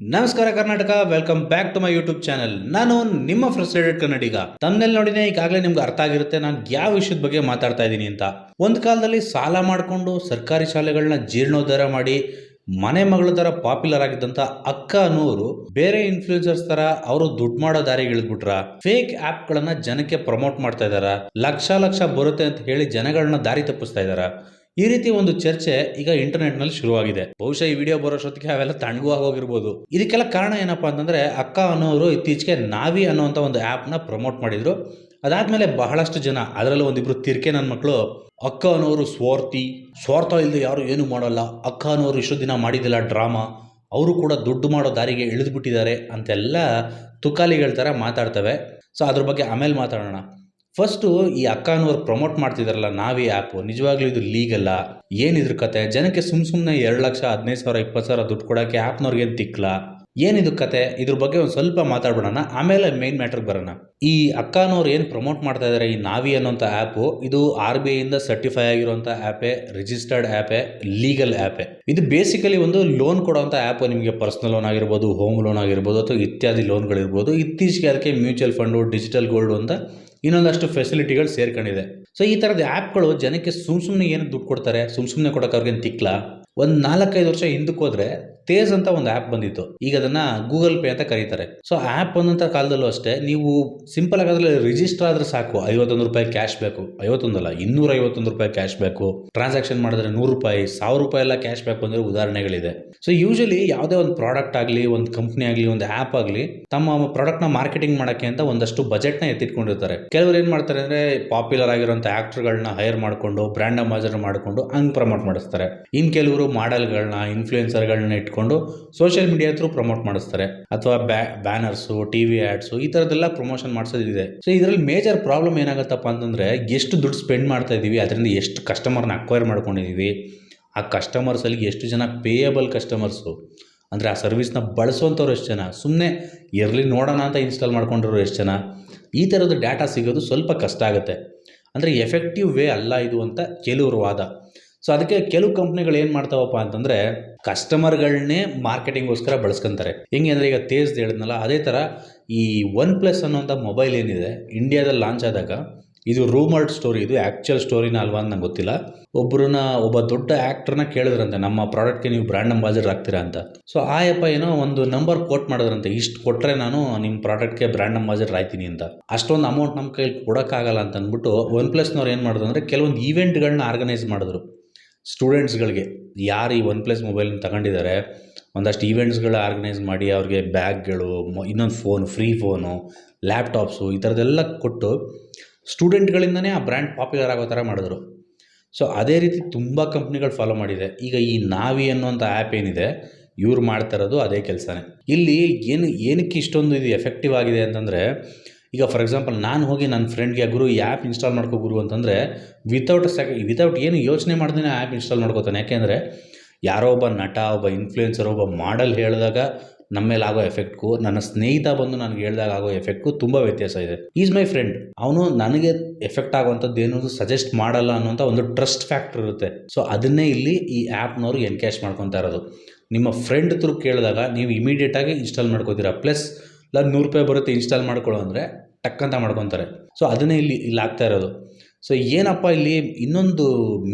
ನಮಸ್ಕಾರ Karnataka welcome back to my YouTube channel ನಾನು ನಿಮ್ಮ ಫ್ರಸ್ಟ್ರೇಟೆಡ್ ಕನ್ನಡಿಗ. ತಮ್ಮಲ್ಲಿ ನೋಡಿದ್ರೆ ಈಗಾಗಲೇ ನಿಮ್ಗೆ ಅರ್ಥ ಆಗಿರುತ್ತೆ, ನಾನು ಯಾವ ವಿಷಯದ ಬಗ್ಗೆ ಮಾತಾಡ್ತಾ ಇದ್ದೀನಿ ಅಂತ. ಒಂದು ಕಾಲದಲ್ಲಿ ಸಾಲ ಮಾಡಿಕೊಂಡು ಸರ್ಕಾರಿ ಶಾಲೆಗಳನ್ನ ಜೀರ್ಣೋದ್ಧಾರ ಮಾಡಿ ಮನೆ ಮಗಳ ಥರ ಪಾಪ್ಯುಲರ್ ಆಗಿದ್ದಂಥ ಅಕ್ಕ ಅನ್ನೋರು ಬೇರೆ ಇನ್ಫ್ಲೂಯೆನ್ಸರ್ಸ್ ತರ ಅವರು ದುಡ್ಡು ಮಾಡೋ ದಾರಿಗೆ ಇಳಿದ್ಬಿಟ್ರ. ಫೇಕ್ ಆ್ಯಪ್ಗಳನ್ನ ಜನಕ್ಕೆ ಪ್ರಮೋಟ್ ಮಾಡ್ತಾ ಇದಾರ. ಲಕ್ಷ ಲಕ್ಷ ಬರುತ್ತೆ ಅಂತ ಹೇಳಿ ಜನಗಳನ್ನ ದಾರಿ ತಪ್ಪಿಸ್ತಾ ಇದಾರ. ಈ ರೀತಿ ಒಂದು ಚರ್ಚೆ ಈಗ ಇಂಟರ್ನೆಟ್ನಲ್ಲಿ ಶುರುವಾಗಿದೆ. ಬಹುಶಃ ಈ ವಿಡಿಯೋ ಬರೋಷ್ಟೊತ್ತಿಗೆ ಅವೆಲ್ಲ ತಣ್ಣಗೂ ಆಗೋಗಿರ್ಬೋದು ಇದಕ್ಕೆಲ್ಲ ಕಾರಣ ಏನಪ್ಪಾ ಅಂತಂದ್ರೆ ಅಕ್ಕ ಅನ್ನೋರು ಇತ್ತೀಚೆಗೆ ನಾವಿ ಅನ್ನೋಂಥ ಒಂದು ಆ್ಯಪ್ನ ಪ್ರಮೋಟ್ ಮಾಡಿದ್ರು. ಅದಾದ್ಮೇಲೆ ಬಹಳಷ್ಟು ಜನ, ಅದರಲ್ಲೂ ಒಂದಿಬ್ರು ತಿರ್ಕೆ ನನ್ನ ಮಕ್ಕಳು ಅಕ್ಕ ಅನ್ನೋರು ಸ್ವಾರ್ಥಿ, ಸ್ವಾರ್ಥ ಇಲ್ಲದೆ ಯಾರು ಏನು ಮಾಡಲ್ಲ, ಅಕ್ಕ ಅನ್ನೋರು ಇಷ್ಟು ದಿನ ಮಾಡಿದಿಲ್ಲ ಡ್ರಾಮಾ ಅವರು ಕೂಡ ದುಡ್ಡು ಮಾಡೋ ದಾರಿಗೆ ಇಳಿದ್ಬಿಟ್ಟಿದ್ದಾರೆ ಅಂತೆಲ್ಲ ತುಕಾಲಿಗಳ ಥರ ಮಾತಾಡ್ತವೆ. ಸೊ ಅದ್ರ ಬಗ್ಗೆ ಆಮೇಲೆ ಮಾತಾಡೋಣ. ಫಸ್ಟು ಈ ಅಕ್ಕ ಪ್ರಮೋಟ್ ಮಾಡ್ತಿದಾರಲ್ಲ, ನಾವೇ ಆ್ಯಪು ನಿಜವಾಗ್ಲೂ ಇದು ಲೀಗಲ್ಲ ಏನಿದ್ರ ಕತೆ? ಜನಕ್ಕೆ ಸುಮ್ ಸುಮ್ಮನೆ ಎರಡು ಲಕ್ಷ, ಹದಿನೈದು ಸಾವಿರ ಇಪ್ಪತ್ತು ಸಾವಿರ ದುಡ್ಡು ಕೊಡೋಕ್ಕೆ ಆ್ಯಪ್ನವ್ರಿಗೆ ಏನು ತಿಕ್ಲ? ಏನಿದು ಕತೆ? ಇದ್ರ ಬಗ್ಗೆ ಒಂದು ಸ್ವಲ್ಪ ಮಾತಾಡ್ಬಿಡೋಣ. ಆಮೇಲೆ ಮೇನ್ ಮ್ಯಾಟ್ರಿಗೆ ಬರೋಣ. ಈ ಅಕ್ಕನವ್ರು ಏನು ಪ್ರಮೋಟ್ ಮಾಡ್ತಾ ಇದ್ದಾರೆ ಈ ನಾವಿ ಅನ್ನೋಂಥ ಆ್ಯಪು ಇದು ಆರ್ ಬಿ ಐಯಿಂದ ಸರ್ಟಿಫೈ ಆಗಿರುವಂಥ ಆ್ಯಪೇ ರಿಜಿಸ್ಟರ್ಡ್ ಆ್ಯಪೇ ಲೀಗಲ್ ಆ್ಯಪೇ ಇದು ಬೇಸಿಕಲಿ ಒಂದು ಲೋನ್ ಕೊಡೋಂಥ ಆ್ಯಪ್ ನಿಮಗೆ ಪರ್ಸನಲ್ ಲೋನ್ ಆಗಿರ್ಬೋದು ಹೋಮ್ ಲೋನ್ ಆಗಿರ್ಬೋದು, ಅಥವಾ ಇತ್ಯಾದಿ ಲೋನ್ಗಳಿರ್ಬೋದು ಇತ್ತೀಚೆಗೆ ಅದಕ್ಕೆ ಮ್ಯೂಚುವಲ್ ಫಂಡು ಡಿಜಿಟಲ್ ಗೋಲ್ಡು ಅಂತ ಇನ್ನೊಂದಷ್ಟು ಫೆಸಿಲಿಟಿಗಳು ಸೇರ್ಕೊಂಡಿದೆ. ಸೊ ಈ ಥರದ ಆ್ಯಪ್ಗಳು ಜನಕ್ಕೆ ಸುಮ್ ಸುಮ್ಮನೆ ಏನು ದುಡ್ಡು ಕೊಡ್ತಾರೆ? ಸುಮ್ ಸುಮ್ಮನೆ ಕೊಡೋಕೆ ಅವ್ರಿಗೇನು ತಿಕ್ಲ? ಒಂದು ನಾಲ್ಕೈದು ವರ್ಷ ಹಿಂದಕ್ಕೆ ಹೋದ್ರೆ ತೇಜ್ ಅಂತ ಒಂದು ಆ್ಯಪ್ ಬಂದಿತ್ತು. ಈಗ ಅದನ್ನ ಗೂಗಲ್ ಪೇ ಅಂತ ಕರೀತಾರೆ. ಸೊ ಆ್ಯಪ್ ಬಂದಂಥ ಕಾಲದಲ್ಲೂ ಅಷ್ಟೇ ನೀವು ಸಿಂಪಲ್ ಆಗಿ ಅದ್ರಲ್ಲಿ ರಿಜಿಸ್ಟರ್ ಆದ್ರೆ ಸಾಕು. ಐವತ್ತೊಂದು ರೂಪಾಯಿ ಕ್ಯಾಶ್ ಬೇಕು. ಐವತ್ತೊಂದಲ್ಲ ಇನ್ನೂರ ಐವತ್ತೊಂದು ರೂಪಾಯಿ ಕ್ಯಾಶ್ ಬೇಕು. ಟ್ರಾನ್ಸಾಕ್ಷನ್ ಮಾಡಿದ್ರೆ ನೂರು ರೂಪಾಯಿ ಸಾವಿರ ರೂಪಾಯಿ ಎಲ್ಲ ಕ್ಯಾಶ್ ಬ್ಯಾಕ್ ಬಂದಿರೋ ಉದಾಹರಣೆಗಳಿದೆ. ಸೊ, ಯೂಶಲಿ ಯಾವುದೇ ಒಂದು ಪ್ರಾಡಕ್ಟ್ ಆಗಲಿ, ಒಂದು ಕಂಪ್ನಿ ಆಗಲಿ, ಒಂದು ಆ್ಯಪ್ ಆಗಲಿ, ತಮ್ಮ ಪ್ರಾಡಕ್ಟ್ನ ಮಾರ್ಕೆಟಿಂಗ್ ಮಾಡೋಕ್ಕೆ ಅಂತ ಒಂದಷ್ಟು ಬಜೆಟ್ನ ಎತ್ತಿಟ್ಕೊಂಡಿರ್ತಾರೆ. ಕೆಲವರು ಏನು ಮಾಡ್ತಾರೆ ಅಂದರೆ ಪಾಪ್ಯುಲರ್ ಆಗಿರುವಂಥ ಆ್ಯಕ್ಟರ್ಗಳನ್ನ ಹೈರ್ ಮಾಡಿಕೊಂಡು, ಬ್ರ್ಯಾಂಡ್ ಅಂಬಾಸಿಡರ್ ಮಾಡಿಕೊಂಡು ಹಂಗೆ ಪ್ರಮೋಟ್ ಮಾಡಿಸ್ತಾರೆ. ಇನ್ನು ಕೆಲವರು ಮಾಡೆಲ್ಗಳನ್ನ ಇನ್ಫ್ಲೂಯೆನ್ಸರ್ಗಳನ್ನ ಇಟ್ಕೊಂಡು ಸೋಷಿಯಲ್ ಮೀಡಿಯಾ ಥ್ರೂ ಪ್ರಮೋಟ್ ಮಾಡಿಸ್ತಾರೆ. ಅಥವಾ ಬ್ಯಾ ಬ್ಯಾನರ್ಸು ಟಿ ವಿ ಆ್ಯಡ್ಸು ಈ ಥರದ್ದೆಲ್ಲ ಪ್ರಮೋಷನ್ ಮಾಡಿಸೋದಿದೆ. ಸೊ ಇದರಲ್ಲಿ ಮೇಜರ್ ಪ್ರಾಬ್ಲಮ್ ಏನಾಗುತ್ತಪ್ಪ ಅಂತಂದರೆ, ಎಷ್ಟು ದುಡ್ಡು ಸ್ಪೆಂಡ್ ಮಾಡ್ತಾ ಇದ್ದೀವಿ ಅದರಿಂದ ಎಷ್ಟು ಕಸ್ಟಮರ್ನ ಅಕ್ವೈರ್ ಮಾಡ್ಕೊಂಡಿದ್ದೀವಿ ಆ ಕಸ್ಟಮರ್ಸಲ್ಲಿ ಎಷ್ಟು ಜನ ಪೇಯಬಲ್ ಕಸ್ಟಮರ್ಸು ಅಂದರೆ ಆ ಸರ್ವಿಸ್ನ ಬಳಸುವಂಥವ್ರು ಎಷ್ಟು ಜನ ಸುಮ್ಮನೆ ಇರಲಿ ನೋಡೋಣ ಅಂತ ಇನ್ಸ್ಟಾಲ್ ಮಾಡ್ಕೊಂಡಿರೋ ಎಷ್ಟು ಜನ, ಈ ಥರದ ಡೇಟಾ ಸಿಗೋದು ಸ್ವಲ್ಪ ಕಷ್ಟ ಆಗುತ್ತೆ. ಅಂದರೆ ಎಫೆಕ್ಟಿವ್ ವೇ ಅಲ್ಲ ಇದು ಅಂತ ಕೆಲವರು ವಾದ. ಸೊ ಅದಕ್ಕೆ ಕೆಲವು ಕಂಪ್ನಿಗಳು ಏನು ಮಾಡ್ತಾವಪ್ಪ ಅಂತಂದರೆ ಕಸ್ಟಮರ್ಗಳನ್ನೇ ಮಾರ್ಕೆಟಿಂಗ್ಗೋಸ್ಕರ ಬಳಸ್ಕೊಂತಾರೆ. ಹೆಂಗೆ ಅಂದರೆ ಈಗ ತೇಜ್ ಹೇಳಿದ್ನಲ್ಲ, ಅದೇ ಥರ ಈ ಒನ್ ಪ್ಲಸ್ ಅನ್ನೋಂಥ ಮೊಬೈಲ್ ಏನಿದೆ, ಇಂಡಿಯಾದಲ್ಲಿ ಲಾಂಚ್ ಆದಾಗ, ಇದು ರೂಮರ್ಡ್ ಸ್ಟೋರಿ ಇದು ಆ್ಯಕ್ಚುಯಲ್ ಸ್ಟೋರಿನ ಅಲ್ವಾ ಅಂತ ನಂಗೆ ಗೊತ್ತಿಲ್ಲ. ಒಬ್ಬರನ್ನ ಒಬ್ಬ ದೊಡ್ಡ ಆ್ಯಕ್ಟ್ರನ್ನ ಕೇಳಿದ್ರಂತೆ, ನಮ್ಮ ಪ್ರಾಡಕ್ಟ್ಗೆ ನೀವು ಬ್ರ್ಯಾಂಡ್ ಅಂಬಾಸಿಡರ್ ಆಗ್ತೀರಾ ಅಂತ. ಸೊ ಆ ಎಪ್ಪ ಏನೋ ಒಂದು ನಂಬರ್ ಕೋಟ್ ಮಾಡಿದ್ರಂತೆ, ಇಷ್ಟು ಕೊಟ್ಟರೆ ನಾನು ನಿಮ್ಮ ಪ್ರಾಡಕ್ಟ್ಗೆ ಬ್ರ್ಯಾಂಡ್ ಅಂಬಾಸಿಡರ್ ಆಯ್ತೀನಿ ಅಂತ. ಅಷ್ಟೊಂದು ಅಮೌಂಟ್ ನಮ್ಮ ಕೈಲಿ ಕೊಡೋಕ್ಕಾಗಲ್ಲ ಅಂತ ಅಂದ್ಬಿಟ್ಟು ಒನ್ ಪ್ಲಸ್ನವ್ರು ಏನು ಮಾಡಿದ್ರು ಅಂದರೆ, ಕೆಲವೊಂದು ಈವೆಂಟ್ಗಳನ್ನ ಆರ್ಗನೈಸ್ ಮಾಡಿದ್ರು. ಸ್ಟೂಡೆಂಟ್ಸ್ಗಳಿಗೆ, ಯಾರು ಈ ಒನ್ ಪ್ಲಸ್ ಮೊಬೈಲ್ನ ತಗೊಂಡಿದ್ದಾರೆ, ಒಂದಷ್ಟು ಈವೆಂಟ್ಸ್ಗಳು ಆರ್ಗನೈಸ್ ಮಾಡಿ ಅವ್ರಿಗೆ ಬ್ಯಾಗ್ಗಳು ಇನ್ನೊಂದು ಫೋನ್, ಫ್ರೀ ಫೋನು, ಲ್ಯಾಪ್ಟಾಪ್ಸು ಈ ಥರದ್ದೆಲ್ಲ ಕೊಟ್ಟು ಸ್ಟೂಡೆಂಟ್ಗಳಿಂದನೇ ಆ ಬ್ರ್ಯಾಂಡ್ ಪಾಪ್ಯುಲರ್ ಆಗೋ ಥರ ಮಾಡಿದ್ರು. ಸೊ, ಅದೇ ರೀತಿ ತುಂಬ ಕಂಪ್ನಿಗಳು ಫಾಲೋ ಮಾಡಿದೆ. ಈಗ ಈ ನಾವಿ ಅನ್ನೋಂಥ ಆ್ಯಪ್ ಏನಿದೆ, ಇವ್ರು ಮಾಡ್ತಾ ಇರೋದು ಅದೇ ಕೆಲಸನೇ. ಇಲ್ಲಿ ಏನು, ಏನಕ್ಕೆ ಇಷ್ಟೊಂದು ಇದು ಎಫೆಕ್ಟಿವ್ ಆಗಿದೆ ಅಂತಂದರೆ ಈಗ ಫಾರ್ ಎಕ್ಸಾಂಪಲ್ ನಾನು ಹೋಗಿ ನನ್ನ ಫ್ರೆಂಡ್ಗೆ ಗುರು ಈ ಆ್ಯಪ್ ಇನ್ಸ್ಟಾಲ್ ಮಾಡ್ಕೋ ಗುರು ಅಂತಂದರೆ ವಿತೌಟ್ ಸೆಕ್ ವಿತೌಟ್ ಏನು ಯೋಚನೆ ಮಾಡ್ದೇ ಆ್ಯಪ್ ಇನ್ಸ್ಟಾಲ್ ಮಾಡ್ಕೋತಾನೆ. ಯಾಕೆಂದರೆ ಯಾರೋ ಒಬ್ಬ ನಟ, ಒಬ್ಬ ಇನ್ಫ್ಲೂಯೆನ್ಸರ್ ಒಬ್ಬ ಮಾಡಲ್ ಹೇಳಿದಾಗ ನಮ್ಮ ಮೇಲೆ ಆಗೋ ಎಫೆಕ್ಟ್ಗೂ ನನ್ನ ಸ್ನೇಹಿತ ಬಂದು ನನಗೆ ಹೇಳಿದಾಗ ಆಗೋ ಎಫೆಕ್ಟ್ಗೂ ತುಂಬ ವ್ಯತ್ಯಾಸ ಇದೆ. ಈಸ್ ಮೈ ಫ್ರೆಂಡ್ ಅವನು ನನಗೆ ಎಫೆಕ್ಟ್ ಆಗುವಂಥದ್ದು ಏನೂ ಸಜೆಸ್ಟ್ ಮಾಡಲ್ಲ ಅನ್ನೋಂಥ ಒಂದು ಟ್ರಸ್ಟ್ ಫ್ಯಾಕ್ಟರ್ ಇರುತ್ತೆ. ಸೊ ಅದನ್ನೇ ಇಲ್ಲಿ ಈ ಆ್ಯಪ್ನವ್ರು ಎನ್ಕ್ಯಾಶ್ ಮಾಡ್ಕೊತಾ ಇರೋದು. ನಿಮ್ಮ ಫ್ರೆಂಡ್ ಥ್ರೂ ಕೇಳಿದಾಗ ನೀವು ಇಮಿಡಿಯೇಟಾಗಿ ಇನ್ಸ್ಟಾಲ್ ಮಾಡ್ಕೋತೀರಾ. ಪ್ಲಸ್ ಇಲ್ಲ, ನೂರು ರೂಪಾಯಿ ಬರುತ್ತೆ ಇನ್ಸ್ಟಾಲ್ ಮಾಡ್ಕೊಳ್ಳೋ ಅಂದರೆ ಟಕ್ ಅಂತ ಮಾಡ್ಕೊತಾರೆ. ಸೊ ಅದನ್ನೇ ಇಲ್ಲಿ ಇಲ್ಲಿ ಆಗ್ತಾ ಇರೋದು. ಸೊ ಏನಪ್ಪ ಇಲ್ಲಿ, ಇನ್ನೊಂದು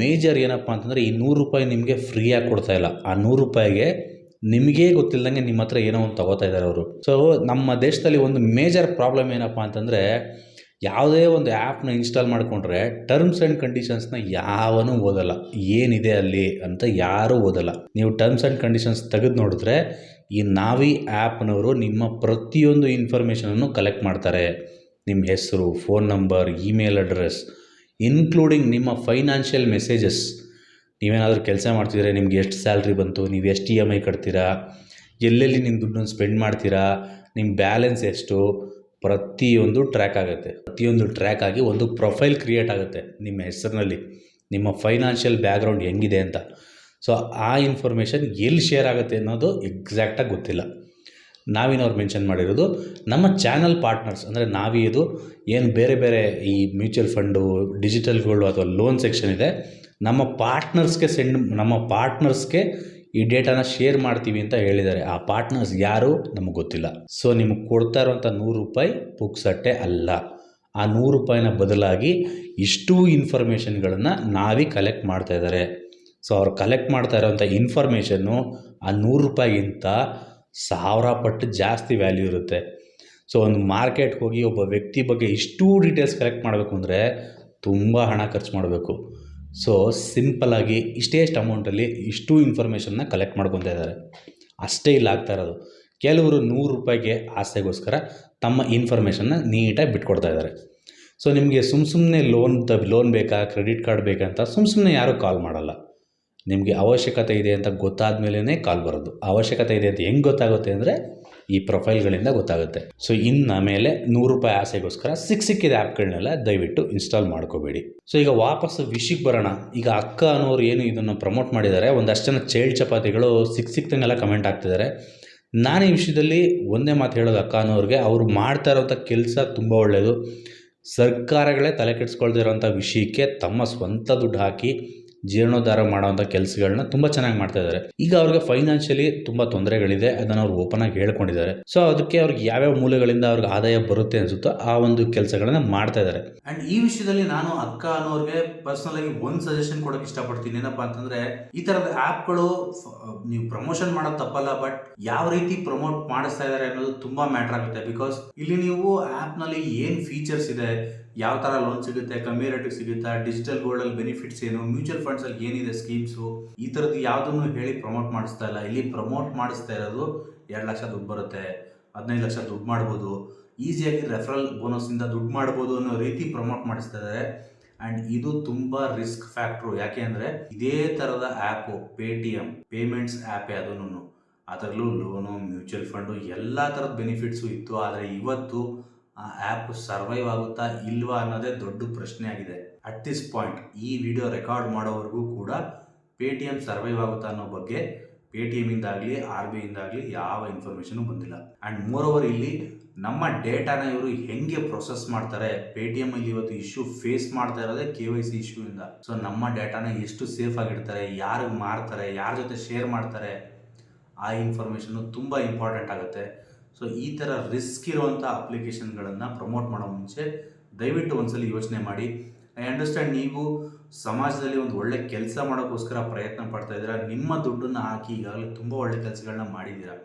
ಮೇಜರ್ ಏನಪ್ಪ ಅಂತಂದರೆ, ಈ ನೂರು ರೂಪಾಯಿ ನಿಮಗೆ ಫ್ರೀಯಾಗಿ ಕೊಡ್ತಾ ಇಲ್ಲ. ಆ ನೂರು ರೂಪಾಯಿಗೆ ನಿಮಗೇ ಗೊತ್ತಿಲ್ಲದಂಗೆ ನಿಮ್ಮ ಹತ್ರ ಏನೋ ಒಂದು ತಗೋತಾ ಇದ್ದಾರೆ ಅವರು. ಸೊ ನಮ್ಮ ದೇಶದಲ್ಲಿ ಒಂದು ಮೇಜರ್ ಪ್ರಾಬ್ಲಮ್ ಏನಪ್ಪ ಅಂತಂದರೆ, ಯಾವುದೇ ಒಂದು ಆ್ಯಪ್ನ ಇನ್ಸ್ಟಾಲ್ ಮಾಡಿಕೊಂಡ್ರೆ ಟರ್ಮ್ಸ್ ಆ್ಯಂಡ್ ಕಂಡೀಷನ್ಸ್ನ ಯಾವನೂ ಓದಲ್ಲ. ಏನಿದೆ ಅಲ್ಲಿ ಅಂತ ಯಾರೂ ಓದಲ್ಲ. ನೀವು ಟರ್ಮ್ಸ್ ಆ್ಯಂಡ್ ಕಂಡೀಷನ್ಸ್ ತೆಗೆದು ನೋಡಿದ್ರೆ ಈ ನಾವಿ ಆ್ಯಪ್ನವರು ನಿಮ್ಮ ಪ್ರತಿಯೊಂದು ಇನ್ಫಾರ್ಮೇಷನನ್ನು ಕಲೆಕ್ಟ್ ಮಾಡ್ತಾರೆ. ನಿಮ್ಮ ಹೆಸರು phone number email address including ನಿಮ್ಮ ಫೈನಾನ್ಷಿಯಲ್ ಮೆಸೇಜಸ್ ನೀವೇನಾದರೂ ಕೆಲಸ ಮಾಡ್ತಿದ್ರೆ ನಿಮ್ಗೆ ಎಷ್ಟು ಸ್ಯಾಲ್ರಿ ಬಂತು, ನೀವು ಎಷ್ಟು ಇ ಎಂ ಐ ಕಟ್ತೀರಾ, ಎಲ್ಲೆಲ್ಲಿ ನಿಮ್ಮ ದುಡ್ಡನ್ನು ಸ್ಪೆಂಡ್ ಮಾಡ್ತೀರಾ ನಿಮ್ಮ ಬ್ಯಾಲೆನ್ಸ್ ಎಷ್ಟು, ಪ್ರತಿಯೊಂದು ಟ್ರ್ಯಾಕ್ ಆಗುತ್ತೆ. ಪ್ರತಿಯೊಂದು ಟ್ರ್ಯಾಕ್ ಆಗಿ ಒಂದು ಪ್ರೊಫೈಲ್ ಕ್ರಿಯೇಟ್ ಆಗುತ್ತೆ ನಿಮ್ಮ ಹೆಸರಿನಲ್ಲಿ. ನಿಮ್ಮ ಫೈನಾನ್ಷಿಯಲ್ ಬ್ಯಾಕ್ಗ್ರೌಂಡ್ ಹೆಂಗಿದೆ ಅಂತ. ಸೊ ಆ ಇನ್ಫಾರ್ಮೇಷನ್ ಎಲ್ಲಿ ಶೇರ್ ಆಗುತ್ತೆ ಅನ್ನೋದು ಎಕ್ಸಾಕ್ಟಾಗಿ ಗೊತ್ತಿಲ್ಲ. ನಾವಿನವ್ರು ಮೆನ್ಷನ್ ಮಾಡಿರೋದು ನಮ್ಮ ಚಾನಲ್ ಪಾರ್ಟ್ನರ್ಸ್ ಅಂದರೆ ನಾವಿದು ಏನು ಬೇರೆ ಬೇರೆ ಈ ಮ್ಯೂಚುವಲ್ ಫಂಡು ಡಿಜಿಟಲ್ ಗೋಲ್ಡು ಅಥವಾ ಲೋನ್ ಸೆಕ್ಷನ್ ಇದೆ, ನಮ್ಮ ಪಾರ್ಟ್ನರ್ಸ್ಗೆ ಸೆಂಡ್ ನಮ್ಮ ಪಾರ್ಟ್ನರ್ಸ್ಗೆ ಈ ಡೇಟಾನ ಶೇರ್ ಮಾಡ್ತೀವಿ ಅಂತ ಹೇಳಿದ್ದಾರೆ. ಆ ಪಾರ್ಟ್ನರ್ಸ್ ಯಾರು? ನಮಗೆ ಗೊತ್ತಿಲ್ಲ. ಸೊ ನಿಮಗೆ ಕೊಡ್ತಾ ಇರುವಂಥ ನೂರು ರೂಪಾಯಿ ಪುಕ್ಸಟ್ಟೆ ಅಲ್ಲ. ಆ ನೂರು ರೂಪಾಯಿನ ಬದಲಾಗಿ ಇಷ್ಟು ಇನ್ಫಾರ್ಮೇಷನ್ಗಳನ್ನು ನಾವೇ ಕಲೆಕ್ಟ್ ಮಾಡ್ತಾ ಇದ್ದಾರೆ. ಸೊ ಅವ್ರು ಕಲೆಕ್ಟ್ ಮಾಡ್ತಾ ಇರೋವಂಥ ಇನ್ಫಾರ್ಮೇಷನ್ನು ಆ ನೂರು ರೂಪಾಯಿಗಿಂತ ಸಾವಿರ ಪಟ್ಟು ಜಾಸ್ತಿ ವ್ಯಾಲ್ಯೂ ಇರುತ್ತೆ. ಸೊ ಒಂದು ಮಾರ್ಕೆಟ್ಗೆ ಹೋಗಿ ಒಬ್ಬ ವ್ಯಕ್ತಿ ಬಗ್ಗೆ ಇಷ್ಟೂ ಡೀಟೇಲ್ಸ್ ಕಲೆಕ್ಟ್ ಮಾಡಬೇಕು ಅಂದರೆ ತುಂಬ ಹಣ ಖರ್ಚು ಮಾಡಬೇಕು. ಸೊ ಸಿಂಪಲಾಗಿ ಇಷ್ಟೇ ಇಷ್ಟು ಅಮೌಂಟಲ್ಲಿ ಇಷ್ಟು ಇನ್ಫಾರ್ಮೇಷನ್ನ ಕಲೆಕ್ಟ್ ಮಾಡ್ಕೊತಾ ಇದ್ದಾರೆ. ಅಷ್ಟೇ ಇಲ್ಲ ಆಗ್ತಾ ಇರೋದು. ಕೆಲವರು ನೂರು ರೂಪಾಯಿಗೆ ಆಸೆಗೋಸ್ಕರ ತಮ್ಮ ಇನ್ಫಾರ್ಮೇಷನ್ನ ನೀಟಾಗಿ ಬಿಟ್ಕೊಡ್ತಾ ಇದ್ದಾರೆ. ಸೊ ನಿಮಗೆ ಸುಮ್ಮ ಸುಮ್ಮನೆ ಲೋನ್ ತ ಲೋನ್ ಬೇಕಾ ಕ್ರೆಡಿಟ್ ಕಾರ್ಡ್ ಬೇಕಂತ ಸುಮ್ಮ ಸುಮ್ಮನೆ ಯಾರೂ ಕಾಲ್ ಮಾಡಲ್ಲ. ನಿಮಗೆ ಅವಶ್ಯಕತೆ ಇದೆ ಅಂತ ಗೊತ್ತಾದ ಮೇಲೇ ಕಾಲ್ ಬರೋದು. ಅವಶ್ಯಕತೆ ಇದೆ ಅಂತ ಹೆಂಗೆ ಗೊತ್ತಾಗುತ್ತೆ ಅಂದರೆ ಈ ಪ್ರೊಫೈಲ್ಗಳಿಂದ ಗೊತ್ತಾಗುತ್ತೆ. ಸೊ ಇನ್ನು ಮೇಲೆ ನೂರು ರೂಪಾಯಿ ಆಸೆಗೋಸ್ಕರ ಸಿಕ್ ಸಿಕ್ಕಿದ ಆ್ಯಪ್ಗಳನ್ನೆಲ್ಲ ದಯವಿಟ್ಟು ಇನ್ಸ್ಟಾಲ್ ಮಾಡ್ಕೋಬೇಡಿ. ಸೊ ಈಗ ವಾಪಸ್ ವಿಷಯಕ್ಕೆ ಬರೋಣ. ಈಗ ಅಕ್ಕ ಅನ್ನೋರು ಏನು ಇದನ್ನು ಪ್ರಮೋಟ್ ಮಾಡಿದ್ದಾರೆ, ಒಂದಷ್ಟು ಜನ ಚೈಲ್ಡ್ ಚಪಾತಿಗಳು ಸಿಕ್ ಸಿಕ್ತಂಗೆಲ್ಲ ಕಮೆಂಟ್ ಆಗ್ತಿದ್ದಾರೆ ನಾನು ಈ ವಿಷಯದಲ್ಲಿ ಒಂದೇ ಮಾತು ಹೇಳೋದು ಅಕ್ಕ ಅನ್ನೋರಿಗೆ, ಅವರು ಮಾಡ್ತಾ ಇರೋಂಥ ಕೆಲಸ ತುಂಬ ಒಳ್ಳೆಯದು ಸರ್ಕಾರಗಳೇ ತಲೆ ಕೆಡಿಸ್ಕೊಳ್ತಿರೋಂಥ ವಿಷಯಕ್ಕೆ ತಮ್ಮ ಸ್ವಂತ ದುಡ್ಡು ಹಾಕಿ ಜೀರ್ಣೋದ್ಧಾರ ಮಾಡೋವಂಥ ಕೆಲಸಗಳನ್ನ ತುಂಬ ಚೆನ್ನಾಗಿ ಮಾಡ್ತಾ ಇದ್ದಾರೆ. ಈಗ ಅವ್ರಿಗೆ ಫೈನಾನ್ಷಿಯಲಿ ತುಂಬ ತೊಂದರೆಗಳಿದೆ, ಅದನ್ನು ಅವ್ರು ಓಪನ್ ಆಗಿ ಹೇಳ್ಕೊಂಡಿದ್ದಾರೆ. ಸೊ ಅದಕ್ಕೆ ಅವ್ರಿಗೆ ಯಾವ್ಯಾವ ಮೂಲಗಳಿಂದ ಅವ್ರಿಗೆ ಆದಾಯ ಬರುತ್ತೆ ಅನ್ಸುತ್ತೋ ಆ ಒಂದು ಕೆಲಸಗಳನ್ನ ಮಾಡ್ತಾ ಇದ್ದಾರೆ. ಅಂಡ್ ಈ ವಿಷಯದಲ್ಲಿ ನಾನು ಅಕ್ಕ ಅನ್ನೋರಿಗೆ ಪರ್ಸನಲ್ ಆಗಿ ಒಂದು ಸಜೆಷನ್ ಕೊಡೋಕೆ ಇಷ್ಟಪಡ್ತೀನಿ. ಏನಪ್ಪಾ ಅಂತಂದ್ರೆ, ಈ ತರದ ಆ್ಯಪ್ಗಳು ನೀವು ಪ್ರಮೋಷನ್ ಮಾಡೋದು ತಪ್ಪಲ್ಲ ಬಟ್ ಯಾವ ರೀತಿ ಪ್ರಮೋಟ್ ಮಾಡಿಸ್ತಾ ಇದ್ದಾರೆ ಅನ್ನೋದು ತುಂಬಾ ಮ್ಯಾಟರ್ ಆಗುತ್ತೆ. ಬಿಕಾಸ್ ಇಲ್ಲಿ ನೀವು ಆಪ್ನಲ್ಲಿ ಏನ್ ಫೀಚರ್ಸ್ ಇದೆ ಯಾವ ಥರ ಲೋನ್ ಸಿಗುತ್ತೆ, ಕಮ್ಮಿ ರೇಟಿಗೆ ಸಿಗುತ್ತಾ ಡಿಜಿಟಲ್ ಗೋಲ್ಡಲ್ಲಿ ಬೆನಿಫಿಟ್ಸ್ ಏನು ಮ್ಯೂಚುವಲ್ ಫಂಡ್ಸಲ್ಲಿ ಏನಿದೆ ಸ್ಕೀಮ್ಸು ಈ ಥರದ್ದು ಯಾವುದನ್ನು ಹೇಳಿ ಪ್ರಮೋಟ್ ಮಾಡಿಸ್ತಾ ಇಲ್ಲ. ಇಲ್ಲಿ ಪ್ರಮೋಟ್ ಮಾಡಿಸ್ತಾ ಇರೋದು ಎರಡು ಲಕ್ಷ ದುಡ್ಡು ಬರುತ್ತೆ, ಹದಿನೈದು ಲಕ್ಷ ದುಡ್ಡು ಮಾಡ್ಬೋದು ಈಸಿಯಾಗಿ ರೆಫರಲ್ ಬೋನಸ್ಸಿಂದ ದುಡ್ಡು ಮಾಡ್ಬೋದು ಅನ್ನೋ ರೀತಿ ಪ್ರಮೋಟ್ ಮಾಡಿಸ್ತಾ ಇದ್ದಾರೆ ಆ್ಯಂಡ್ ಇದು ತುಂಬ ರಿಸ್ಕ್ ಫ್ಯಾಕ್ಟ್ರು ಯಾಕೆ ಅಂದರೆ ಇದೇ ಥರದ app Paytm payments ಆ್ಯಪೇ ಅದನ್ನು. ಅದರಲ್ಲೂ ಲೋನು ಮ್ಯೂಚುವಲ್ ಫಂಡು ಎಲ್ಲ ಥರದ ಬೆನಿಫಿಟ್ಸು ಇತ್ತು. ಆದರೆ ಇವತ್ತು ಆ ಆ್ಯಪ್ ಸರ್ವೈವ್ ಆಗುತ್ತಾ ಇಲ್ವಾ ಅನ್ನೋದೇ ದೊಡ್ಡ ಪ್ರಶ್ನೆ ಆಗಿದೆ. ಅಟ್ ದಿಸ್ ಪಾಯಿಂಟ್ ಈ ವಿಡಿಯೋ ರೆಕಾರ್ಡ್ ಮಾಡೋವರೆಗೂ ಕೂಡ ಪೇ ಟಿ ಎಂ ಸರ್ವೈವ್ ಆಗುತ್ತಾ ಅನ್ನೋ ಬಗ್ಗೆ ಪೇ ಟಿ ಎಮ್ಮಿಂದಾಗಲಿ ಆರ್ ಬಿ ಇಂದಾಗಲಿ ಯಾವ ಇನ್ಫಾರ್ಮೇಷನು ಬಂದಿಲ್ಲ. ಆ್ಯಂಡ್ ಮೋರ್ ಓವರ್ ಇಲ್ಲಿ ನಮ್ಮ ಡೇಟಾನ ಇವರು ಹೆಂಗೆ ಪ್ರೊಸೆಸ್ ಮಾಡ್ತಾರೆ? ಪೇ ಟಿ ಎಂ ಅಲ್ಲಿ ಇವತ್ತು ಇಶ್ಯೂ ಫೇಸ್ ಮಾಡ್ತಾ ಇರೋದೇ ಕೆ ವೈ ಸಿ ಇಶ್ಯೂ ಇಂದ. ಸೊ ನಮ್ಮ ಡೇಟಾನ ಎಷ್ಟು ಸೇಫ್ ಆಗಿಡ್ತಾರೆ? ಯಾರಿಗೆ ಮಾರ್ತಾರೆ? ಯಾರ ಜೊತೆ ಶೇರ್ ಮಾಡ್ತಾರೆ? ಆ ಇನ್ಫಾರ್ಮೇಷನ್ನು ತುಂಬ ಇಂಪಾರ್ಟೆಂಟ್ ಆಗುತ್ತೆ. ಸೊ ಈ ಥರ ರಿಸ್ಕ್ ಇರುವಂಥ ಅಪ್ಲಿಕೇಶನ್ಗಳನ್ನು ಪ್ರಮೋಟ್ ಮಾಡೋ ಮುಂಚೆ ದಯವಿಟ್ಟು ಒಂದ್ಸಲಿ ಯೋಚನೆ ಮಾಡಿ. ಐ ಅಂಡರ್ಸ್ಟ್ಯಾಂಡ್ ನೀವು ಸಮಾಜದಲ್ಲಿ ಒಂದು ಒಳ್ಳೆ ಕೆಲಸ ಮಾಡೋಕ್ಕೋಸ್ಕರ ಪ್ರಯತ್ನ ಪಡ್ತಾ ಇದ್ದೀರಾ? ನಿಮ್ಮ ದುಡ್ಡನ್ನು ಹಾಕಿ ಈಗಾಗಲೇ ತುಂಬ ಒಳ್ಳೆ ಕೆಲಸಗಳನ್ನ ಮಾಡಿದ್ದೀರಾ?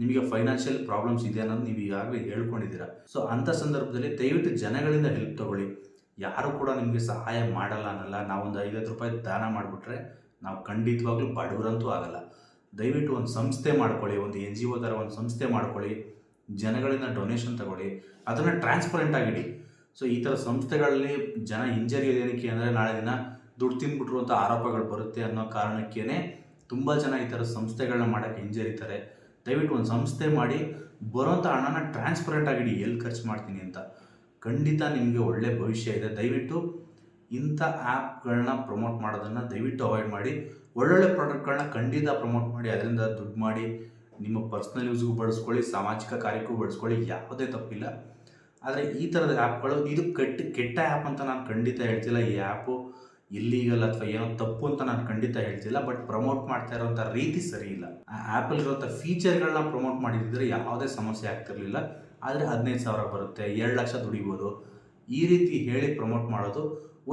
ನಿಮಗೆ ಫೈನಾನ್ಷಿಯಲ್ ಪ್ರಾಬ್ಲಮ್ಸ್ ಇದೆ ಅನ್ನೋದು ನೀವು ಈಗಾಗಲೇ ಹೇಳ್ಕೊಂಡಿದ್ದೀರಾ? ಸೊ ಅಂಥ ಸಂದರ್ಭದಲ್ಲಿ ದಯವಿಟ್ಟು ಜನಗಳಿಂದ ಹೆಲ್ಪ್ ತೊಗೊಳ್ಳಿ. ಯಾರು ಕೂಡ ನಿಮಗೆ ಸಹಾಯ ಮಾಡಲ್ಲ ಅನ್ನಲ್ಲ. ನಾವೊಂದು ಐವತ್ತು ರೂಪಾಯಿ ದಾನ ಮಾಡಿಬಿಟ್ರೆ ನಾವು ಖಂಡಿತವಾಗ್ಲೂ ಬಡವರಂತೂ ಆಗಲ್ಲ. ದಯವಿಟ್ಟು ಒಂದು ಸಂಸ್ಥೆ ಮಾಡ್ಕೊಳ್ಳಿ. ಒಂದು ಎನ್ ಜಿ ಒ ಥರ ಒಂದು ಸಂಸ್ಥೆ ಮಾಡ್ಕೊಳ್ಳಿ. ಜನಗಳಿಂದ ಡೊನೇಷನ್ ತಗೊಳ್ಳಿ, ಅದನ್ನು ಟ್ರಾನ್ಸ್ಪರೆಂಟ್ ಆಗಿಡಿ. ಸೊ ಈ ಥರ ಸಂಸ್ಥೆಗಳಲ್ಲಿ ಜನ ಹಿಂಜರಿಯೋದು ಏನಕ್ಕೆ ಅಂದರೆ ನಾಳೆ ದಿನ ದುಡ್ಡು ತಿಂದ್ಬಿಟ್ರು ಆರೋಪಗಳು ಬರುತ್ತೆ ಅನ್ನೋ ಕಾರಣಕ್ಕೇ ತುಂಬ ಜನ ಈ ಥರ ಸಂಸ್ಥೆಗಳನ್ನ ಮಾಡೋಕ್ಕೆ ಹಿಂಜರಿತಾರೆ. ದಯವಿಟ್ಟು ಒಂದು ಸಂಸ್ಥೆ ಮಾಡಿ, ಬರೋಂಥ ಹಣನ ಟ್ರಾನ್ಸ್ಪರೆಂಟ್ ಆಗಿಡಿ, ಎಲ್ಲಿ ಖರ್ಚು ಮಾಡ್ತೀನಿ ಅಂತ. ಖಂಡಿತ ನಿಮಗೆ ಒಳ್ಳೆ ಭವಿಷ್ಯ ಇದೆ. ದಯವಿಟ್ಟು ಇಂಥ ಆ್ಯಪ್ಗಳನ್ನ ಪ್ರಮೋಟ್ ಮಾಡೋದನ್ನು ದಯವಿಟ್ಟು ಅವಾಯ್ಡ್ ಮಾಡಿ. ಒಳ್ಳೊಳ್ಳೆ ಪ್ರಾಡಕ್ಟ್ಗಳನ್ನ ಖಂಡಿತ ಪ್ರಮೋಟ್ ಮಾಡಿ, ಅದರಿಂದ ದುಡ್ಡು ಮಾಡಿ ನಿಮ್ಮ ಪರ್ಸ್ನಲ್ ಯೂಸ್ಗೂ ಬಳಸ್ಕೊಳ್ಳಿ, ಸಾಮಾಜಿಕ ಕಾರ್ಯಕ್ಕೂ ಬಳಸ್ಕೊಳ್ಳಿ, ಯಾವುದೇ ತಪ್ಪಿಲ್ಲ. ಆದರೆ ಈ ಥರದ ಆ್ಯಪ್ಗಳು, ಇದು ಕೆಟ್ಟ ಕೆಟ್ಟ ಆ್ಯಪ್ ಅಂತ ನಾನು ಖಂಡಿತ ಹೇಳ್ತಿಲ್ಲ. ಈ ಆ್ಯಪು ಇಲ್ಲಿಗಲ್ಲ ಅಥವಾ ಏನೋ ತಪ್ಪು ಅಂತ ನಾನು ಖಂಡಿತ ಹೇಳ್ತಿಲ್ಲ. ಬಟ್ ಪ್ರಮೋಟ್ ಮಾಡ್ತಾ ಇರೋಂಥ ರೀತಿ ಸರಿ ಇಲ್ಲ. ಆ ಆ್ಯಪಲ್ಲಿರುವಂಥ ಫೀಚರ್ಗಳನ್ನ ಪ್ರಮೋಟ್ ಮಾಡಿದ್ರೆ ಯಾವುದೇ ಸಮಸ್ಯೆ ಆಗ್ತಿರ್ಲಿಲ್ಲ. ಆದರೆ ಹದಿನೈದು ಸಾವಿರ ಬರುತ್ತೆ, ಎರಡು ಲಕ್ಷ ದುಡಿಬೋದು. ಈ ರೀತಿ ಹೇಳಿ ಪ್ರಮೋಟ್ ಮಾಡೋದು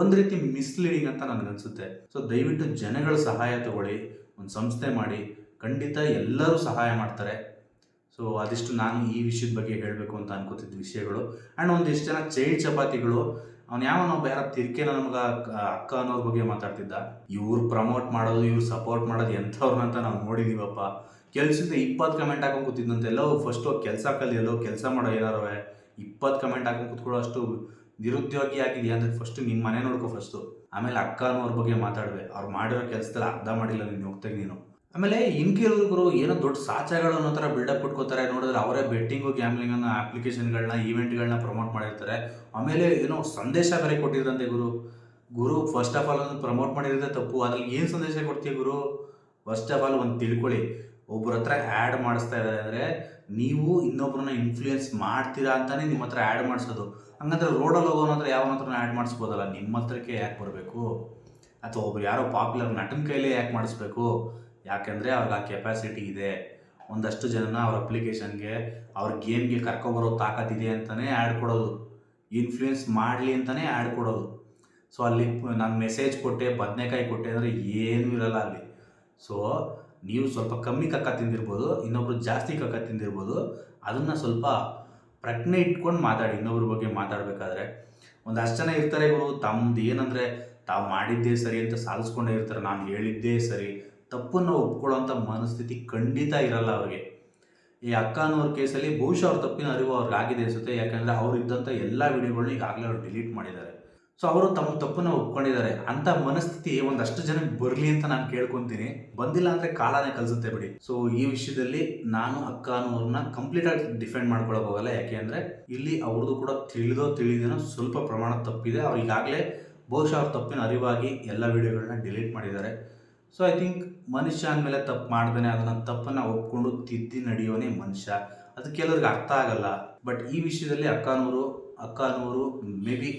ಒಂದು ರೀತಿ ಮಿಸ್ಲೀಡಿಂಗ್ ಅಂತ ನನಗನ್ಸುತ್ತೆ. ಸೊ ದಯವಿಟ್ಟು ಜನಗಳ ಸಹಾಯ ತಗೊಳ್ಳಿ, ಒಂದು ಸಂಸ್ಥೆ ಮಾಡಿ. ಖಂಡಿತ ಎಲ್ಲರೂ ಸಹಾಯ ಮಾಡ್ತಾರೆ. ಸೊ ಅದಿಷ್ಟು ನಾನು ಈ ವಿಷಯದ ಬಗ್ಗೆ ಹೇಳಬೇಕು ಅಂತ ಅನ್ಕೋತಿದ್ದ ವಿಷಯಗಳು. ಆ್ಯಂಡ್ ಒಂದಿಷ್ಟು ಜನ ಚೈಲ್ಡ್ ಚಪಾತಿಗಳು. ಅವ್ನು ಯಾವನೋ ಬೇರೆ ತಿರ್ಕೇನ ನಮ್ಗೆ ಅಕ್ಕ ಅನ್ನೋರ ಬಗ್ಗೆ ಮಾತಾಡ್ತಿದ್ದ. ಇವ್ರು ಪ್ರಮೋಟ್ ಮಾಡೋದು, ಇವ್ರು ಸಪೋರ್ಟ್ ಮಾಡೋದು ಎಂಥವ್ರನ್ನಂತ ನಾವು ನೋಡಿದೀವಪ್ಪ. ಕೆಲಸದ ಇಪ್ಪತ್ತು ಕಮೆಂಟ್ ಹಾಕೊಂಡು ಕೂತಿದ್ದಂತೆ ಎಲ್ಲೋ ಫಸ್ಟು ಕೆಲಸ ಕಲಿ ಎಲ್ಲೋ ಕೆಲಸ ಮಾಡೋ ಏನಾರವೇ. ಇಪ್ಪತ್ತು ಕಮೆಂಟ್ ಹಾಕೊಂಡು ಕೂತ್ಕೊಳ್ಳೋ ಅಷ್ಟು ನಿರುದ್ಯೋಗಿ ಆಗಿದೆಯಾ ಅಂದರೆ ಫಸ್ಟ್ ನಿಮ್ಮ ಮನೆ ನೋಡ್ಕೊ ಫಸ್ಟು ಆಮೇಲೆ ಅಕ್ಕ ಅನ್ನೋರ ಬಗ್ಗೆ ಮಾತಾಡುವೆ. ಅವ್ರು ಮಾಡಿರೋ ಕೆಲಸದಲ್ಲಿ ಅರ್ಧ ಮಾಡಿಲ್ಲ, ನೀನು ಹೋಗ್ತಾಗ ನೀನು. ಆಮೇಲೆ ಇನ್ ಗುರು ಏನೋ ದೊಡ್ಡ ಸಾಚಾಗಳು ಅನ್ನೋ ಥರ ಬಿಲ್ಡಪ್ ಇಟ್ಕೋತಾರೆ. ನೋಡಿದ್ರೆ ಅವರೇ ಬೆಟ್ಟಿಂಗು ಗ್ಯಾಮ್ಲಿಂಗ್ ಅನ್ನೋ ಅಪ್ಲಿಕೇಶನ್ಗಳನ್ನ ಈವೆಂಟ್ಗಳನ್ನ ಪ್ರಮೋಟ್ ಮಾಡಿರ್ತಾರೆ. ಆಮೇಲೆ ಏನೋ ಸಂದೇಶ ಬೇರೆ ಕೊಟ್ಟಿದ್ದಂತೆ ಗುರು. ಗುರು ಫಸ್ಟ್ ಆಫ್ ಆಲ್ ಅದನ್ನು ಪ್ರಮೋಟ್ ಮಾಡಿರೋದೇ ತಪ್ಪು. ಅದ್ರಲ್ಲಿ ಏನು ಸಂದೇಶ ಕೊಡ್ತೀವಿ ಗುರು? ಫಸ್ಟ್ ಆಫ್ ಆಲ್ ಒಂದು ತಿಳ್ಕೊಳ್ಳಿ ಒಬ್ಬರ ಹತ್ರ ಆ್ಯಡ್ ಮಾಡಿಸ್ತಾ ಇದ್ದಾರೆ ಅಂದರೆ, ನೀವು ಇನ್ನೊಬ್ಬರನ್ನ ಇನ್ಫ್ಲೂಯೆನ್ಸ್ ಮಾಡ್ತೀರಾ ಅಂತಲೇ ನಿಮ್ಮ ಹತ್ರ ಆ್ಯಡ್ ಮಾಡಿಸೋದು. ಹಂಗಂದ್ರೆ ರೋಡಲ್ಲಿ ಹೋಗೋನ ಹತ್ರ ಯಾವ ಹತ್ರ ಆ್ಯಡ್ ಮಾಡಿಸ್ಬೋದಲ್ಲ. ನಿಮ್ಮ ಹತ್ರಕ್ಕೆ ಯಾಕೆ ಬರಬೇಕು? ಅಥವಾ ಒಬ್ರು ಯಾರೋ ಪಾಪ್ಯುಲರ್ ನಟನ ಕೈಲೇ ಯಾಕೆ ಮಾಡಿಸ್ಬೇಕು? ಯಾಕೆಂದರೆ ಅವ್ರಿಗೆ ಆ ಕೆಪಾಸಿಟಿ ಇದೆ. ಒಂದಷ್ಟು ಜನನ ಅವ್ರ ಅಪ್ಲಿಕೇಶನ್ಗೆ ಅವ್ರ ಗೇಮ್ಗೆ ಕರ್ಕೊಬರೋ ತಾಕತ್ತಿದೆ ಅಂತಲೇ ಆ್ಯಡ್ ಕೊಡೋದು. ಇನ್ಫ್ಲೂಯೆನ್ಸ್ ಮಾಡಲಿ ಅಂತಲೇ ಆ್ಯಡ್ ಕೊಡೋದು. ಸೊ ಅಲ್ಲಿ ನಾನು ಮೆಸೇಜ್ ಕೊಟ್ಟೆ, ಬದನೆಕಾಯಿ ಕೊಟ್ಟೆ ಅಂದರೆ ಏನೂ ಇರಲ್ಲ ಅಲ್ಲಿ. ಸೊ ನೀವು ಸ್ವಲ್ಪ ಕಮ್ಮಿ ಕಕ್ಕ ತಿಂದಿರ್ಬೋದು, ಇನ್ನೊಬ್ರು ಜಾಸ್ತಿ ಕಕ್ಕ ತಿಂದಿರ್ಬೋದು. ಅದನ್ನು ಸ್ವಲ್ಪ ಪ್ರಜ್ಞೆ ಇಟ್ಕೊಂಡು ಮಾತಾಡಿ, ಇನ್ನೊಬ್ರ ಬಗ್ಗೆ ಮಾತಾಡಬೇಕಾದ್ರೆ. ಒಂದಷ್ಟು ಜನ ಇರ್ತಾರೆ ಇವರು ತಮ್ಮದು ಏನಂದರೆ, ತಾವು ಮಾಡಿದ್ದೇ ಸರಿ ಅಂತ ಸಾಧಿಸ್ಕೊಂಡೇ ಇರ್ತಾರೆ, ನಾನು ಹೇಳಿದ್ದೇ ಸರಿ. ತಪ್ಪನ್ನು ಒಪ್ಕೊಳ್ಳೋಂಥ ಮನಸ್ಥಿತಿ ಖಂಡಿತ ಇರಲ್ಲ ಅವ್ರಿಗೆ. ಈ ಅಕ್ಕ ಅನ್ನೋರ ಕೇಸಲ್ಲಿ ಬಹುಶಃ ಅವ್ರ ತಪ್ಪಿನ ಅರಿವು ಅವ್ರಿಗೆ ಆಗಿದೆ ಅನಿಸುತ್ತೆ. ಯಾಕಂದರೆ ಅವ್ರು ಇದ್ದಂಥ ಎಲ್ಲ ವಿಡಿಯೋಗಳನ್ನ ಈಗಾಗಲೇ ಅವ್ರು ಡಿಲೀಟ್ ಮಾಡಿದ್ದಾರೆ. ಸೊ ಅವರು ತಮ್ಮ ತಪ್ಪನ್ನ ಒಪ್ಕೊಂಡಿದ್ದಾರೆ. ಅಂತ ಮನಸ್ಥಿತಿ ಒಂದಷ್ಟು ಜನಕ್ಕೆ ಬರಲಿ ಅಂತ ನಾನು ಕೇಳ್ಕೊತೀನಿ. ಬಂದಿಲ್ಲ ಅಂದ್ರೆ ಕಾಲನೇ ಕಲಿಸುತ್ತೆ ಬಿಡಿ. ಸೊ ಈ ವಿಷಯದಲ್ಲಿ ನಾನು ಅಕ್ಕ ಅನ್ನೋರ್ನ ಕಂಪ್ಲೀಟ್ ಆಗಿ ಡಿಫೆಂಡ್ ಮಾಡ್ಕೊಳಕ್ ಹೋಗಲ್ಲ. ಯಾಕೆ ಅಂದ್ರೆ ಇಲ್ಲಿ ಅವ್ರದ್ದು ಕೂಡ ತಿಳಿದೋ ತಿಳಿದೇನೋ ಸ್ವಲ್ಪ ಪ್ರಮಾಣ ತಪ್ಪಿದೆ. ಅವ್ರು ಈಗಾಗಲೇ ಬಹುಶಃ ಅವ್ರ ತಪ್ಪಿನ ಅರಿವಾಗಿ ಎಲ್ಲ ವಿಡಿಯೋಗಳನ್ನ ಡಿಲೀಟ್ ಮಾಡಿದ್ದಾರೆ. ಸೊ ಐ ಥಿಂಕ್ ಮನುಷ್ಯ ಅಂದಮೇಲೆ ತಪ್ಪು ಮಾಡ್ದೇನೆ ಅದನ್ನ ತಪ್ಪನ್ನ ಒಪ್ಕೊಂಡು ತಿದ್ದಿ ನಡೆಯೋನೇ ಮನುಷ್ಯ. ಅದು ಕೆಲವ್ರಿಗೆ ಅರ್ಥ ಆಗಲ್ಲ. ಬಟ್ ಈ ವಿಷಯದಲ್ಲಿ ಅಕ್ಕನವರು ಅಕ್ಕನವರು ಮೇ ಬಿ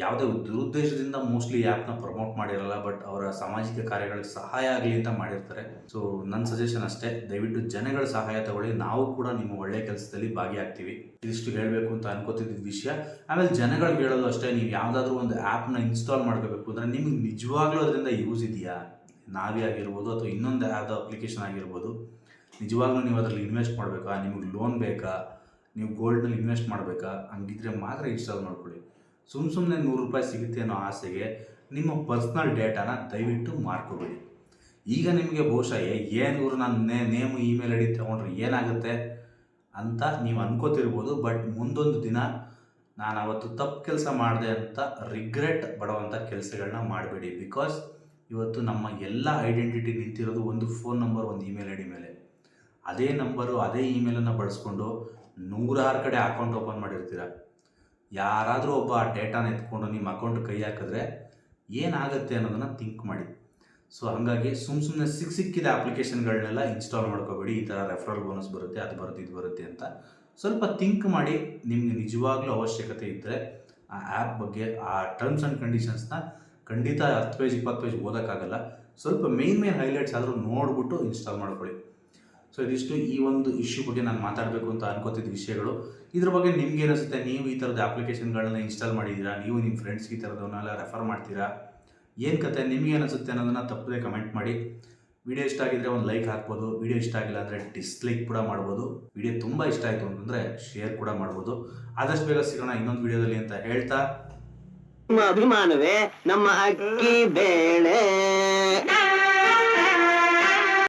ಯಾವುದೇ ದುರುದ್ದೇಶದಿಂದ ಮೋಸ್ಟ್ಲಿ ಆ್ಯಪ್ನ ಪ್ರಮೋಟ್ ಮಾಡಿರಲ್ಲ ಬಟ್ ಅವರ ಸಾಮಾಜಿಕ ಕಾರ್ಯಗಳಿಗೆ ಸಹಾಯ ಆಗಲಿ ಅಂತ ಮಾಡಿರ್ತಾರೆ. ಸೊ ನನ್ನ ಸಜೆಷನ್ ಅಷ್ಟೇ, ದಯವಿಟ್ಟು ಜನಗಳ ಸಹಾಯ ತಗೊಳ್ಳಿ. ನಾವು ಕೂಡ ನಿಮ್ಮ ಒಳ್ಳೆ ಕೆಲಸದಲ್ಲಿ ಭಾಗಿಯಾಗ್ತೀವಿ. ಇದಿಷ್ಟು ಹೇಳಬೇಕು ಅಂತ ಅನ್ಕೋತಿದ್ದ ವಿಷಯ. ಆಮೇಲೆ ಜನಗಳಿಗೆ ಹೇಳೋದು ಅಷ್ಟೇ, ನೀವು ಯಾವುದಾದ್ರೂ ಒಂದು ಆ್ಯಪ್ನ ಇನ್ಸ್ಟಾಲ್ ಮಾಡ್ಕೋಬೇಕು. ಅಂದರೆ ನಿಮಗೆ ನಿಜವಾಗ್ಲೂ ಅದರಿಂದ ಯೂಸ್ ಇದೆಯಾ? ನಾವೇ ಆಗಿರ್ಬೋದು ಅಥವಾ ಇನ್ನೊಂದು ಯಾವುದೋ ಅಪ್ಲಿಕೇಶನ್ ಆಗಿರ್ಬೋದು, ನಿಜವಾಗ್ಲೂ ನೀವು ಅದರಲ್ಲಿ ಇನ್ವೆಸ್ಟ್ ಮಾಡಬೇಕಾ? ನಿಮಗೆ ಲೋನ್ ಬೇಕಾ? ನೀವು ಗೋಲ್ಡ್ನಲ್ಲಿ ಇನ್ವೆಸ್ಟ್ ಮಾಡಬೇಕಾ? ಹಂಗಿದ್ರೆ ಮಾತ್ರ ಇನ್ಸ್ಟಾಲ್ ಮಾಡ್ಕೊಳ್ಳಿ. ಸುಮ್ಮ ಸುಮ್ಮನೆ ನೂರು ರೂಪಾಯಿ ಸಿಗುತ್ತೆ ಅನ್ನೋ ಆಸೆಗೆ ನಿಮ್ಮ ಪರ್ಸ್ನಲ್ ಡೇಟಾನ ದಯವಿಟ್ಟು ಮಾರ್ಕೋಬೇಡಿ. ಈಗ ನಿಮಗೆ ಬಹುಶಃ ಏನು ಇವರು ನಾನು ನೇ, ನೇಮು ಇಮೇಲ್ ಐ ಡಿ ತೊಗೊಂಡ್ರೆ ಏನಾಗುತ್ತೆ? ಅಂತ ನೀವು ಅನ್ಕೋತಿರ್ಬೋದು ಬಟ್ ಮುಂದೊಂದು ದಿನ ನಾನು ಅವತ್ತು ತಪ್ಪು ಕೆಲಸ ಮಾಡಿದೆ ಅಂತ ರಿಗ್ರೆಟ್ ಬಡವಂಥ ಕೆಲಸಗಳನ್ನ ಮಾಡಬೇಡಿ. ಬಿಕಾಸ್ ಇವತ್ತು ನಮ್ಮ ಎಲ್ಲ ಐಡೆಂಟಿಟಿ ನಿಂತಿರೋದು ಒಂದು ಫೋನ್ ನಂಬರ್ ಒಂದು ಇಮೇಲ್ ಐ ಮೇಲೆ. ಅದೇ ನಂಬರು ಅದೇ ಇಮೇಲನ್ನು ಬಳಸ್ಕೊಂಡು ನೂರಾರು ಕಡೆ ಅಕೌಂಟ್ ಓಪನ್ ಮಾಡಿರ್ತೀರ? ಯಾರಾದರೂ ಒಬ್ಬ ಆ ಡೇಟಾನ ಎತ್ಕೊಂಡು ನಿಮ್ಮ ಅಕೌಂಟ್ ಕೈ ಹಾಕಿದ್ರೆ ಏನಾಗುತ್ತೆ ಅನ್ನೋದನ್ನು ಥಿಂಕ್ ಮಾಡಿ. ಸೊ ಹಾಗಾಗಿ ಸುಮ್ಮ ಸುಮ್ಮನೆ ಸಿಕ್ ಸಿಕ್ಕಿದ ಅಪ್ಲಿಕೇಶನ್ಗಳನ್ನೆಲ್ಲ ಇನ್ಸ್ಟಾಲ್ ಮಾಡ್ಕೋಬೇಡಿ. ಈ ಥರ ರೆಫರಲ್ ಬೋನಸ್ ಬರುತ್ತೆ, ಅದು ಬರುತ್ತೆ, ಇದು ಬರುತ್ತೆ ಅಂತ ಸ್ವಲ್ಪ ಥಿಂಕ್ ಮಾಡಿ. ನಿಮಗೆ ನಿಜವಾಗ್ಲೂ ಅವಶ್ಯಕತೆ ಇದ್ದರೆ ಆ ಆ್ಯಪ್ ಬಗ್ಗೆ, ಆ ಟರ್ಮ್ಸ್ ಆ್ಯಂಡ್ ಕಂಡೀಷನ್ಸ್ನ ಖಂಡಿತ ಹತ್ತು ಪೇಜ್ ಇಪ್ಪತ್ತು ಪೇಜ್ ಓದೋಕ್ಕಾಗಲ್ಲ. ಸ್ವಲ್ಪ ಮೇನ್ ಮೇನ್ ಹೈಲೈಟ್ಸ್ ಆದರೂ ನೋಡಿಬಿಟ್ಟು ಇನ್ಸ್ಟಾಲ್ ಮಾಡ್ಕೊಳ್ಳಿ. ಸೊ ಇದಿಷ್ಟು ಈ ಒಂದು ಇಶ್ಯೂ ಬಗ್ಗೆ ನಾನು ಮಾತಾಡಬೇಕು ಅಂತ ಅನ್ಕೋತಿದ್ದ ವಿಷಯಗಳು. ಇದ್ರ ಬಗ್ಗೆ ನಿಮ್ಗೆ ಅನಿಸುತ್ತೆ ನೀವು ಈ ಥರದ ಅಪ್ಲಿಕೇಶನ್ಗಳನ್ನ ಇನ್ಸ್ಟಾಲ್ ಮಾಡಿದ್ದೀರಾ ನೀವು ನಿಮ್ಮ ಫ್ರೆಂಡ್ಸ್ಗೆ ಈ ಥರದವನ್ನೆಲ್ಲ ರೆಫರ್ ಮಾಡ್ತೀರಾ? ಏನು ಕತೆ? ನಿಮಗೆ ಅನಿಸುತ್ತೆ ಅನ್ನೋದನ್ನು ತಪ್ಪದೆ ಕಮೆಂಟ್ ಮಾಡಿ. ವಿಡಿಯೋ ಇಷ್ಟ ಆಗಿದ್ರೆ ಒಂದು ಲೈಕ್ ಹಾಕ್ಬೋದು. ವಿಡಿಯೋ ಇಷ್ಟ ಆಗಿಲ್ಲ ಅಂದರೆ ಡಿಸ್ಲೈಕ್ ಕೂಡ ಮಾಡ್ಬೋದು. ವಿಡಿಯೋ ತುಂಬ ಇಷ್ಟ ಆಯಿತು ಅಂತಂದರೆ ಶೇರ್ ಕೂಡ ಮಾಡ್ಬೋದು. ಆದಷ್ಟು ಬೇಗ ಸಿಗೋಣ ಇನ್ನೊಂದು ವಿಡಿಯೋದಲ್ಲಿ ಅಂತ ಹೇಳ್ತಾ ಅಭಿಮಾನವೇ ನಮ್ಮ ಅಕ್ಕಿ ಬೇಳೆ.